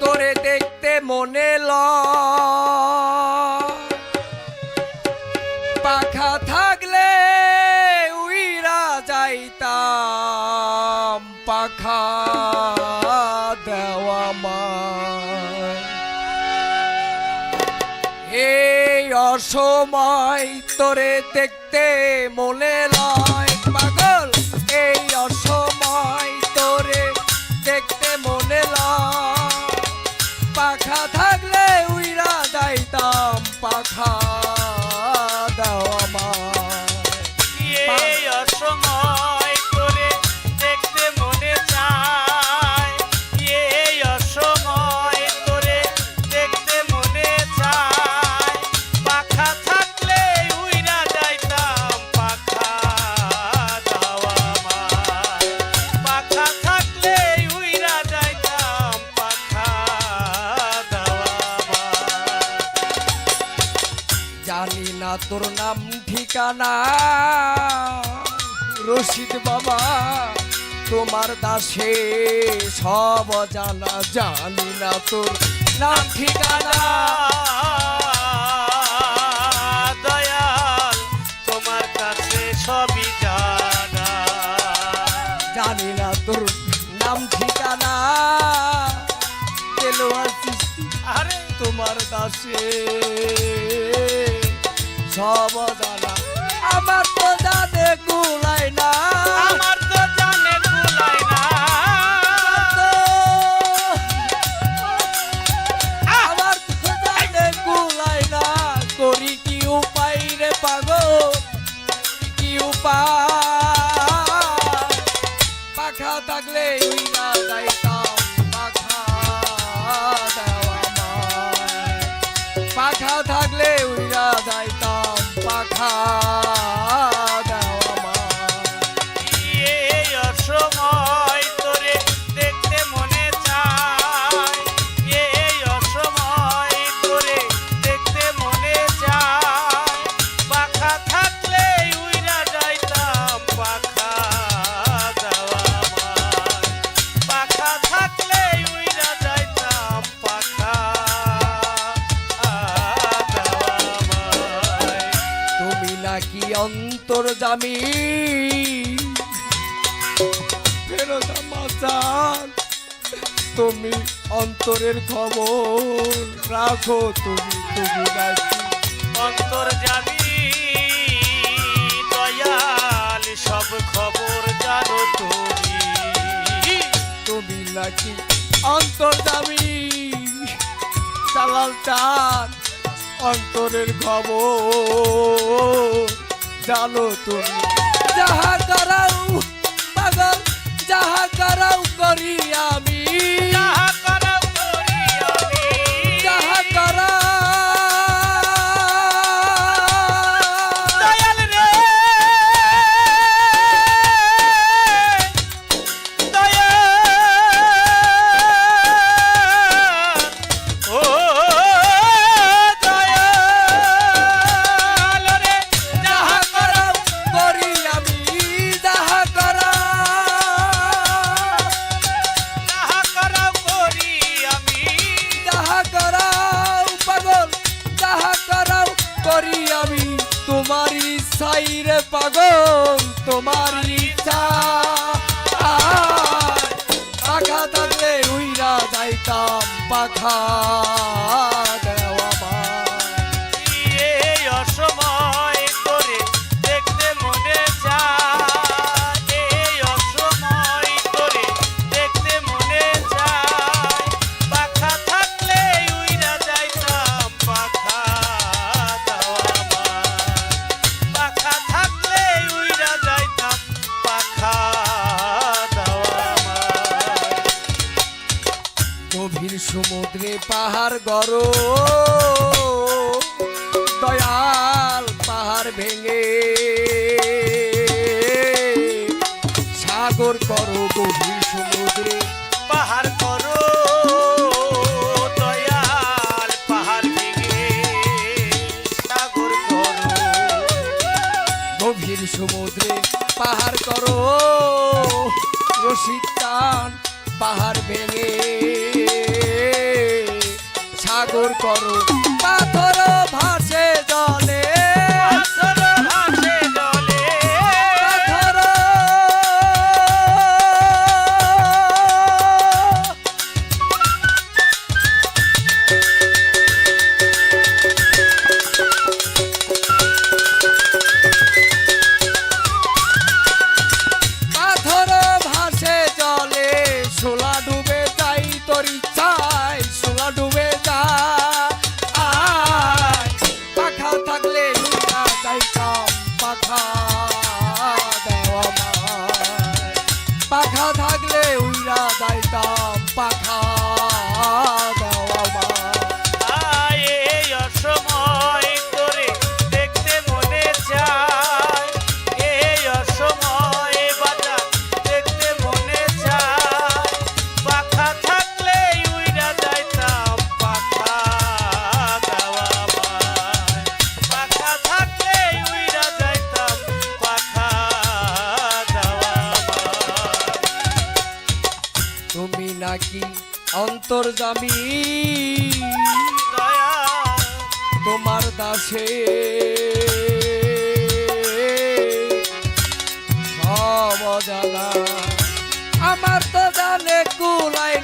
তোরে দেখতে মনে ল পাখা থাকলে উইরা যাইতাম, পাখা দেওয়া মায়। এই অসময় তোরে দেখতে মনে লয়। দেখতে মনে পাখা থাকলে উইরা যাইতাম পাখা। জানি না তোর নাম ঠিকানা। রশিদ বাবা তোমার দাসে সব জানা। জানি না তোর নাম ঠিকানা। দয়াল তোমার কাছে সবই জানা। জানি না তোর নাম ঠিকানা। আরে তোমার দাসে সব জানা আমার তো জানে কুলাই না। আমার তো জানে কুলাই না। আমার তো জানে কুলাই না। করি কি উপায় রে পাগল? কি উপায়? পাখা থাকলে উইরা যাইতাম। যাইতাম অন্তর জামি ফেরত মাচান তুমি অন্তরের খবর রাখো তুমি তুমি নাকি অন্তর জানি দয়াল সব খবর জানো তুমি। তুমি নাকি অন্তর জামি দালাল চান অন্তরের খবর। জানো তুমি। যাহা করাও পাগল যাহা করাও করি আমি আমি সাই রে পাগল তোমার ইচ্ছা। আঘাত থাকলে উইরা যাইতাম পাখা। সমুদ্রে পাহাড় গড় দয়াল পাহাড় ভেঙে। সাগর করো গভীর সমুদ্রে পাহাড় করো। দয়াল পাহাড় ভেঙে। সাগর করো। গভীর সমুদ্রে পাহাড় করো। রসিক টান পাহাড় ভেঙে। পাথর করো। পাথর ভা নাকি অন্তর্জামি তোমার দাসে সব জানা আমার তো জানে কুলাই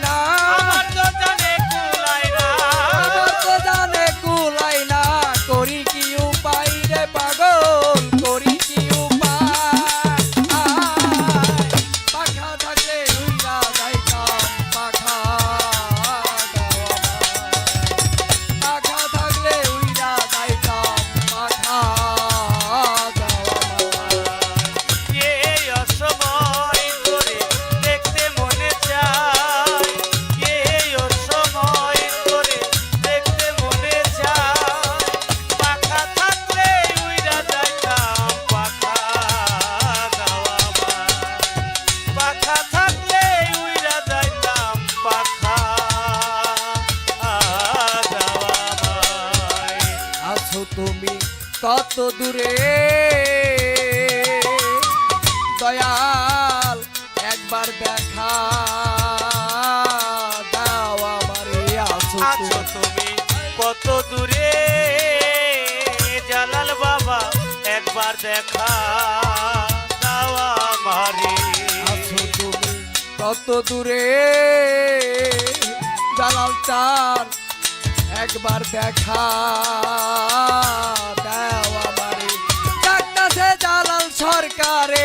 কত দূরে। দয়াল একবার দেখা দাও আমার আছো কত দূরে? জালাল বাবা একবার দেখা দাও আমার। কত দূরে? জালাল চান একবার দেখা Karen.